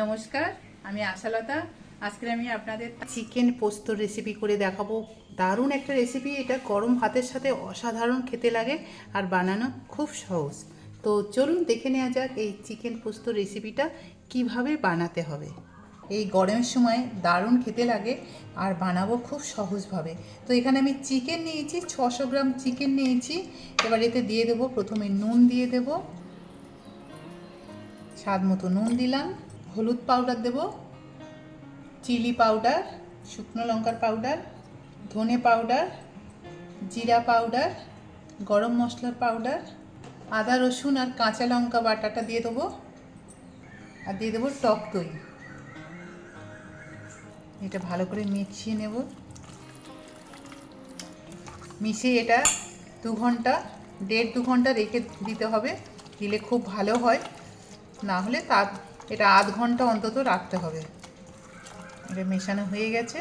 নমস্কার, আমি আশালতা। আজকে আমি আপনাদের চিকেন পোস্তর রেসিপি করে দেখাবো। দারুণ একটা রেসিপি এটা গরম ভাতের সাথে অসাধারণ খেতে লাগে আর বানানো খুব সহজ। তো চলুন দেখে নেওয়া যাক এই চিকেন পোস্ত রেসিপিটা কীভাবে বানাতে হবে। এই গরমের সময় দারুণ খেতে লাগে আর বানাবো খুব সহজভাবে। তো এখানে আমি চিকেন নিয়েছি, ছশো গ্রাম চিকেন নিয়েছি। এবার এতে দিয়ে দেবো, প্রথমে নুন দিয়ে দেবো। স্বাদ মতো নুন দিলাম। হলুদ পাউডার দেব চিলি পাউডার শুকনো লঙ্কার পাউডার ধনে পাউডার জিরা পাউডার গরম মশলার পাউডার আদা, রসুন আর কাঁচা লঙ্কা বাটাটা দিয়ে দেবো আর দিয়ে দেবো টক দই। এটা ভালো করে মিশিয়ে নেব। মিশিয়ে এটা দু ঘণ্টা, দেড় দু ঘণ্টা রেখে দিতে হবে, দিলে খুব ভালো হয়। না হলে তা এটা আধ ঘণ্টা অন্তত রাখতে হবে। এটা মেশানো হয়ে গেছে।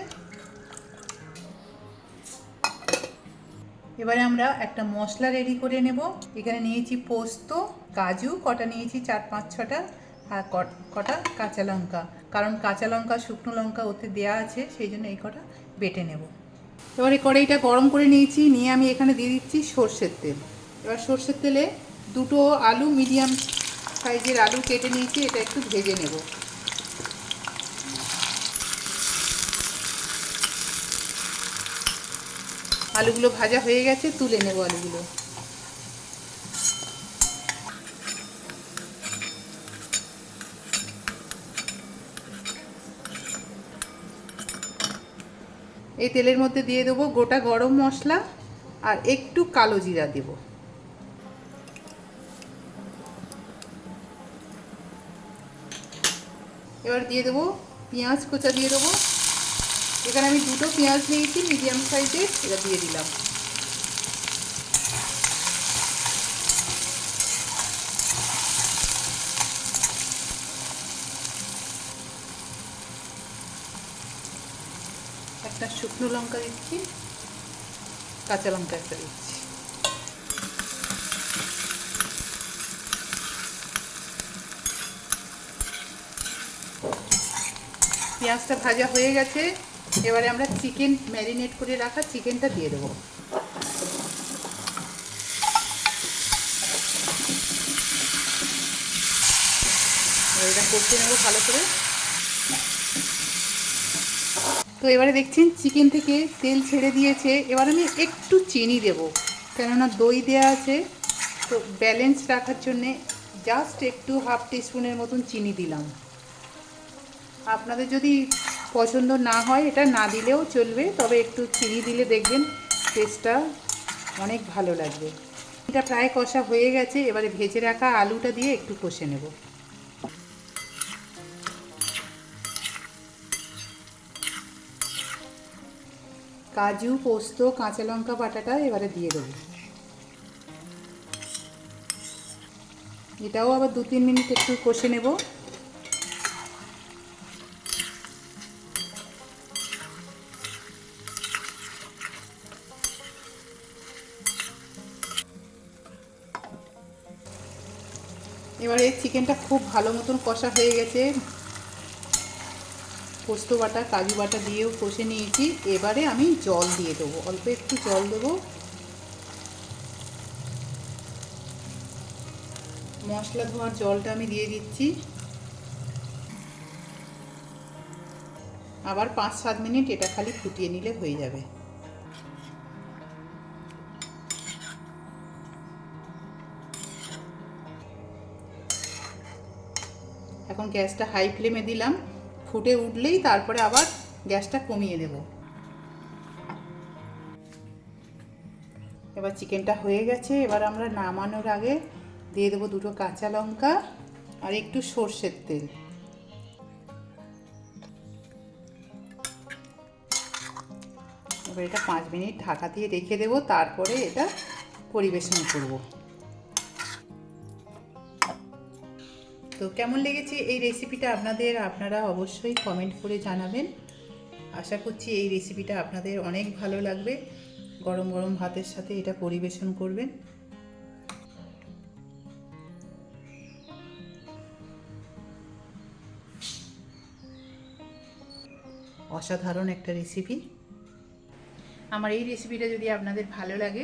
এবারে আমরা একটা মশলা রেডি করে নেব। এখানে নিয়েছি পোস্ত, কাজু, কটা নিয়েছি চার, পাঁচ, ছটা, আর কটা কাঁচা লঙ্কা। কারণ কাঁচা লঙ্কা, শুকনো লঙ্কা ওতে দেওয়া আছে, সেই জন্য এই কটা বেটে নেব। এবারে কড়াইটা গরম করে নিয়েছি, নিয়ে আমি এখানে দিয়ে দিচ্ছি সর্ষের তেল। এবার সর্ষের তেলে দুটো আলু মিডিয়াম সাইজের আলু কেটে নিয়েছি, এটা একটু ভেজে নেব। আলুগুলো ভাজা হয়ে গেছে, তুলে নেব আলুগুলো। এই তেলের মধ্যে দিয়ে দেবো গোটা গরম মশলা আর একটু কালো জিরা দেবো। এবার দিয়ে দেবো পেঁয়াজ, কোচা দিয়ে দেবো। এখানে আমি দুটো পেঁয়াজ নিয়েছি মিডিয়াম সাইজের এটা দিয়ে দিলাম। একটা শুকনো লঙ্কা দিচ্ছি, কাঁচা লঙ্কা একটা দিচ্ছি। পেঁয়াজটা ভাজা হয়ে গেছে। এবারে আমরা চিকেন ম্যারিনেট করে রাখা চিকেনটা দিয়ে দেবো। এটা করতে নেব ভালো করে। তো এবারে দেখছেন চিকেন থেকে তেল ছেড়ে দিয়েছে। এবার আমি একটু চিনি দেব, কেননা দই দেওয়া আছে। তো ব্যালেন্স রাখার জন্যে জাস্ট একটু হাফ টিস্পুনের মতন চিনি দিলাম। আপনাদের যদি পছন্দ না হয়, এটা না দিলেও চলবে, তবে একটু চিনি দিলে দেখবেন টেস্টটা অনেক ভালো লাগবে। এটা প্রায় কষা হয়ে গেছে, এবারে ভেজে রাখা আলুটা দিয়ে একটু কষে নেব। কাজু, পোস্ত, কাঁচা লঙ্কা বাটাটা এবারে দিয়ে দেবো। এটাও আবার দু তিন মিনিট একটু কষে নেব। এবারে চিকেনটা খুব ভালো মতন কষা হয়ে গেছে। পোস্ত বাটা, কাজু বাটা দিয়েও কষে নিয়েছি। এবারে আমি জল দিয়ে দেবো। অল্প একটু জল দেবো। মশলা ধোয়ার জলটা আমি দিয়ে দিচ্ছি। আবার পাঁচ সাত মিনিট এটা খালি ফুটিয়ে নিলে হয়ে যাবে। এখন গ্যাসটা হাই ফ্লেমে দিলাম, ফুটে উঠলেই তারপরে আবার গ্যাসটা কমিয়ে দেব। এবার চিকেনটা হয়ে গেছে, এবার আমরা নামানোর আগে দিয়ে দেবো দুটো কাঁচা লঙ্কা আর একটু সর্ষের তেল। এবার এটা পাঁচ মিনিট ঢাকা দিয়ে রেখে দেবো, তারপরে এটা পরিবেশন করব। তো কেমন লেগেছে এই রেসিপিটা আপনাদের? আপনারা অবশ্যই কমেন্ট করে জানাবেন। আশা করছি এই রেসিপিটা আপনাদের অনেক ভালো লাগবে। গরম গরম ভাতের সাথে এটা পরিবেশন করবেন। অসাধারণ একটা রেসিপি আমার এই রেসিপিটা যদি আপনাদের ভালো লাগে